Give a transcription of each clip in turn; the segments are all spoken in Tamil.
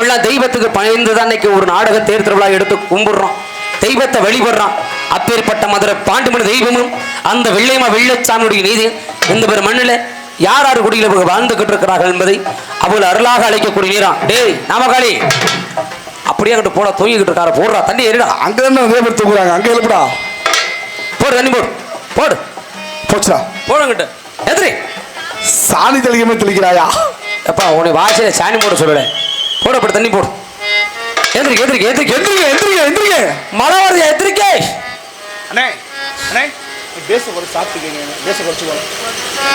எல்லாம் தெய்வத்துக்கு பயந்து தான் இன்னைக்கு ஒரு நாடக தேர் திருவிழா எடுத்து கும்பிடுறோம் தெய்வத்தை வழிபடுறோம் அப்பேற்பட்ட மதுரை பாண்டுமணி தெய்வமும் அந்த வெள்ளையம்மா வெள்ளச்சாமியுடைய நீதி இந்த பேர் மண்ணில் யார் யார் குடியில் இவங்க வாழ்ந்துகிட்டு இருக்கிறார்கள் என்பதை அவள் அருளாக அழைக்கக்கூடிய நேரம் டேய் நாமகாளி அப்படியே அங்கிட்டு போட தூங்கிக்கிட்டு இருக்காரு. போடுறா தண்ணி ஏறிடா. அங்க தானே நிறைய பேர் தூங்குறாங்க? அங்க எழுப்புடா. போடு தண்ணி போடு. போடு. போச்சுடா போடுங்கிட்டு எதிரி சாணி தெளிக்கமே தெளிக்கிறாயா? எப்பா உன்னை வாசையில சாணி போட சொல்லல. போடு அப்படி தண்ணி போடு. எந்திரிக்க எந்திரிக்க எந்திரிக்க எந்திரிங்க எந்திரிங்க எந்திரிங்க மழை வருது எந்திரிக்கே. அண்ணே அண்ணே பேச ஒரு சாப்பிட்டுக்கீங்க பேச குறைச்சு போகிறேன்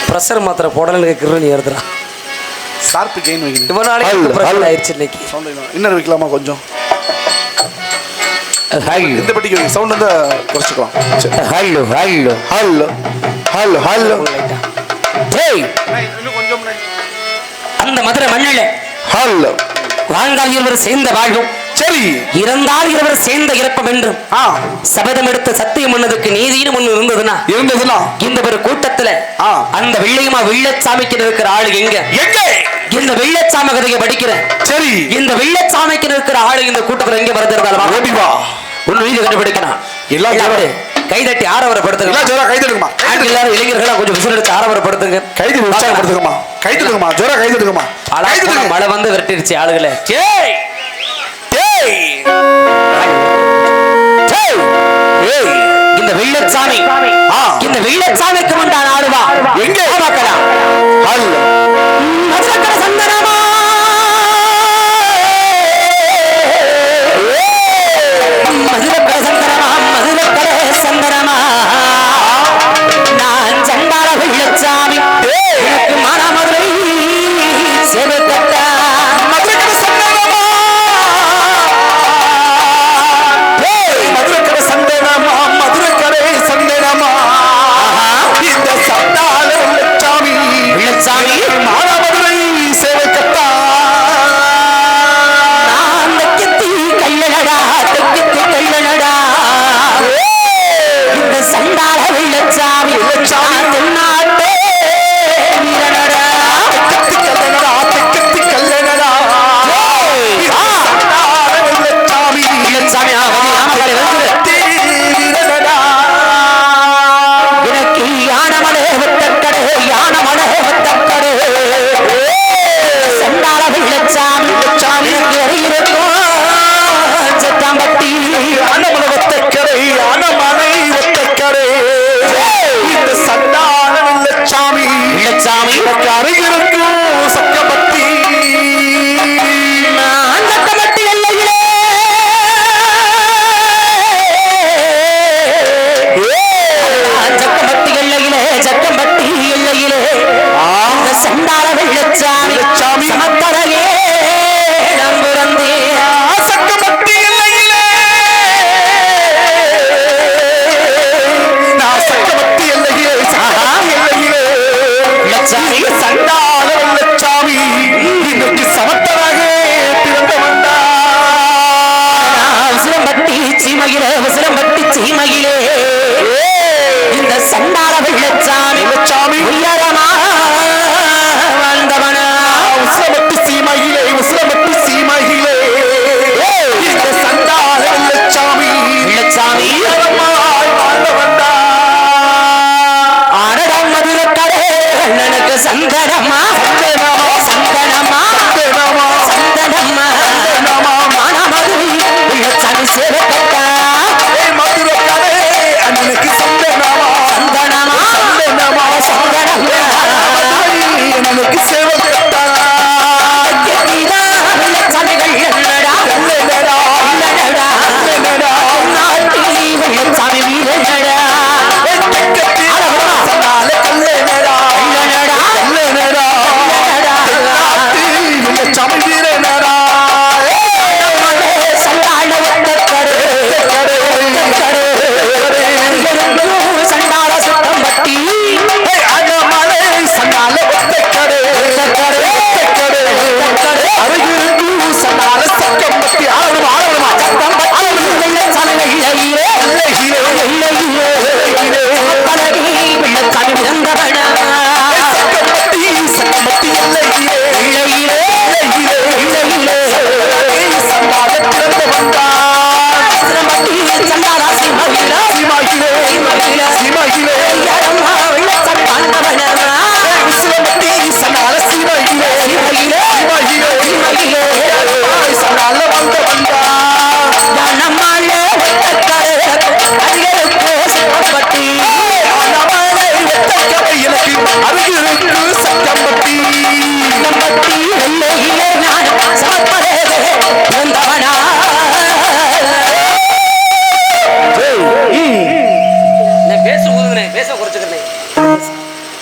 ப்ரெஷர் மாத்திரை போடலன்னு கேட்குறது நீ எடுத்துறா சாப்பிட்டு வைக்கணும் இவனாலே அல்ல. ஆயிடுச்சு இன்னைக்கு. சவுண்ட் இன்னர் வைக்கலாமா கொஞ்சம்? இந்த பெட்டிக்கு சவுண்ட் வந்து குறைச்சிக்கலாம். Hello hello. Hello hello hello. டேய். இன்னும் கொஞ்சம் அந்த மதுரை மண்ணில் ஹலோ. வாழ்ந்தால் இருவர் சேர்ந்த வாழ்வும். சரி. இறந்தால் இருவர் சேர்ந்த இறப்பம் என்றும் சபதம் எடுத்து சத்தியம் பண்ணதுக்கு நீதினு ஒண்ணு இருந்ததுன்னா இருந்ததுன்னா இந்த ஒரு கூட்டத்துல. அந்த வெள்ளையமா வெள்ளச்சாமிக்கு இருக்கிற ஆளு எங்க? எங்க? இந்த வெள்ளச்சாமி கதையை படிக்கிறேன் சரி. இந்த வெள்ளச்சாமிக்கு இருக்கிற ஆளு இந்த கூட்டத்துல எங்க வருதுறதால ஓடி வா ஒன்னு நீதி கண்டுபிடிக்கணும். எல்லாரும் கைதட்டி ஆரவரப்படுத்துங்க. எல்லாரும் இளைஞர்களா கொஞ்சம் விசில் எடுத்து ஆரவரப்படுத்துங்க. கை தட்டி உற்சாகப்படுத்துங்கம்மா. கை தட்டுங்கம்மா ஜோரா கை தட்டுங்கம்மா கை தட்டுங்க மழை வந்து விரட்டிடுச்சு ஆளுகளை. ஏய் ஏய். இந்த வெள்ளச்சாமி. இந்த வெள்ளச்சாமிக்கு முண்டான ஆளுவா எங்க?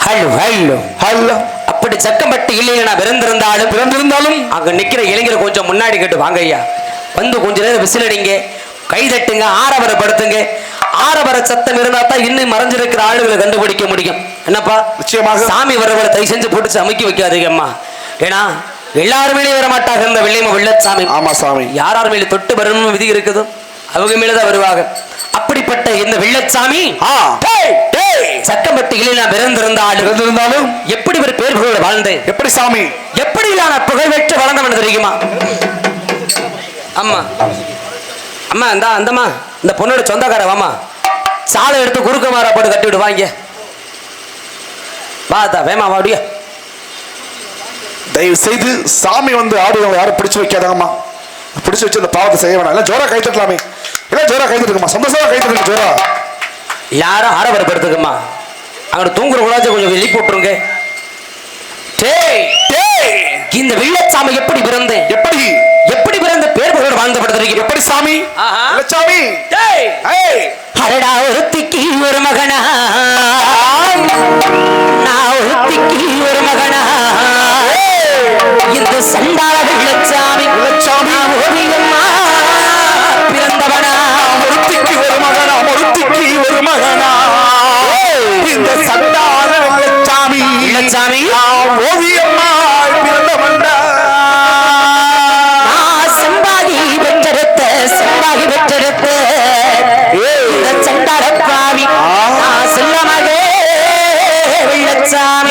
Hello hello. ஹலோ. அப்படி சக்கம்பட்டி இல்லையா நான் பிறந்திருந்தாலும் பிறந்திருந்தாலும்? அங்க நிக்கிற இளைஞரை கொஞ்சம் முன்னாடி கேட்டு வாங்க ஐயா வந்து கொஞ்ச நேரம் விசில் அடிங்க. கைதட்டுங்க ஆரவரப்படுத்துங்க. ஆரவர சத்தம் இருந்தா தான் இன்னும் மறைஞ்சிருக்கிற ஆளுகளை கண்டுபிடிக்க முடியும். என்னப்பா? நிச்சயமாக. சாமி வரவரை தயவு செஞ்சு போட்டு சமைக்க வைக்காதீங்க அம்மா. ஏன்னா எல்லாருமே வர மாட்டாங்க இந்த வெள்ளச்சாமி. ஆமா சாமி. யார் யார் மேல தொட்டு வரணும்னு விதி இருக்குதோ? அவங்க மேலதான் வருவாங்க. அப்படிப்பட்ட இந்த வெள்ளச்சாமி சக்கம்பட்டியில் நான் பிறந்திருந்தாலும் பிறந்திருந்தாலும்? எப்படி ஒரு பேர் புகழ வாழ்ந்தேன்? எப்படி சாமி? எப்படி நான் புகழ் பெற்று வளர்ந்தவன் தெரியுமா? அம்மா. அம்மா இந்த அந்தம்மா இந்த பொண்ணோட சொந்தக்கார வாமா சாலை எடுத்து குறுக்க மாறா போட்டு கட்டி விடு வாங்க வா தா வேமா வாடியா தயவு செய்து சாமி வந்து ஆடுறவங்க யாரும் பிடிச்சு வைக்காதாங்கம்மா. பிடிச்சு வச்சு அந்த பாவத்தை செய்ய வேணாம். எல்லாம் ஜோரா கை தட்டலாமே எல்லாம் ஜோரா கை தட்டுங்கம்மா சந்தோஷமா கை தட்டுங்க ஜோரா. யாரும் ஆரவரப்படுத்துக்கம்மா அங்கிட்டு தூங்குற உலாச்சு கொஞ்சம் வெளி போட்டுருங்க. டேய் டேய் இந்த வெள்ளச்சாமி எப்படி பிறந்தேன்? எப்படி? பேர் புகழ் வாழ்ந்தப்படுத்திருக்கிறோம் எப்படி சாமி? சாமி அடடா ஒருத்திக்கு ஒரு மகனா? நான் ஒருத்திக்கு ஒரு மகனா? இந்த சண்டாள வெள்ளச்சாமி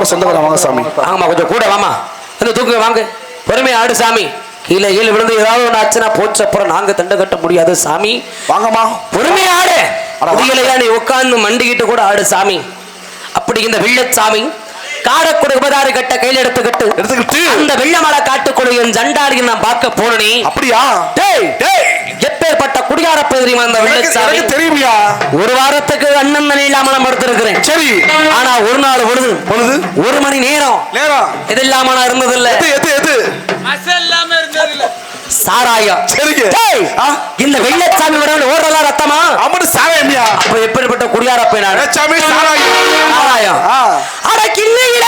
அம்மாவோட சொந்தக்கார வாங்க சாமி. ஆமா கொஞ்சம் கூட வாமா. வந்து தூக்குங்க வாங்க. பொறுமையா ஆடு சாமி. கீழே கீழே விழுந்து ஏதாவது ஒன்று ஆச்சுன்னா போச்சு அப்புறம் நாங்க தண்டை கட்ட முடியாது சாமி. வாங்கம்மா. பொறுமையா ஆடு. நீ உட்கார்ந்து மண்டிக்கிட்டு கூட ஆடு சாமி. அப்படி இந்த வெள்ளச்சாமி காடக்குடு உபதாரி கட்ட கையில எடுத்துக்கிட்டு எடுத்துக்கிட்டு? அந்த வெள்ளமலை காட்டுக்குள்ள என் ஜண்டாடியை நான் பார்க்க போனேனே. அப்படியா? டேய் டேய். எப்பேற்பட்ட குடிகார தெரியுமா அந்த வெள்ளச்சாமி தெரியுமியா? ஒரு வாரத்துக்கு அண்ணன் இல்லாம நான் படுத்திருக்கிறேன். சரி. ஆனா ஒரு நாள் பொழுது பொழுது? ஒரு மணி நேரம். நேரம். இது இல்லாம நான் இருந்ததில்ல. எது எது எது? மசல் இல்லாம இருந்தது இல்ல சாராயம். சரிங்க? இந்த வெள்ளச்சாமி விட ஓடுறதா ரத்தமா? அம்மனு சாராயமியா அப்ப எப்பேற்பட்ட குடியார பையனா வெள்ளச்சாமி சாராயம். சாராயம். ஆ. அட கிண்ணியில.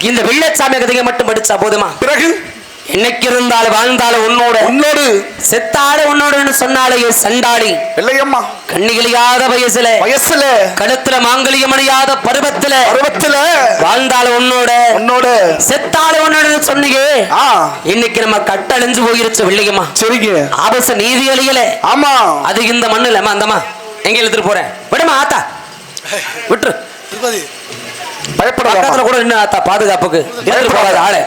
இந்த வெள்ளச்சாமி கதையை மட்டும் படிச்சா போதுமா? பிறகு? என்னைக்கு இருந்தாலும் வாழ்ந்தாலும் உன்னோட. உன்னோடு? செத்தாலும் உன்னோடன்னு சொன்னாலே சண்டாளி. வெள்ளையம்மா கண்ணிகளியாத வயசுல. வயசுல. கழுத்துல மாங்கலியம் அணியாத பருவத்துல. பருவத்துல. வாழ்ந்தாலும் உன்னோட. உன்னோட. செத்தாலும் உன்னோட சொன்னீங்க. இன்னைக்கு நம்ம கட்டழிஞ்சு போயிருச்சு வெள்ளியம்மா சரிங்க. ஆபச நீதி அழியல. ஆமா. அது இந்த மண்ணு இல்லம்மா அந்தம்மா. எங்க இழுத்துட்டு போறேன் விடுமா ஆத்தா. விட்டுரு. பயப்படாத கூட நின்று ஆத்தா பாதுகாப்புக்கு. போகாத. ஆளு.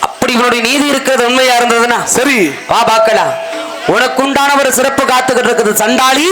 அப்படி இவனுடைய நீதி இருக்கிறது உண்மையா இருந்ததுன்னா? சரி. வா பார்க்கலாம் உனக்குண்டான ஒரு சிறப்பு காத்துக்கிட்டு இருக்குது சண்டாளி.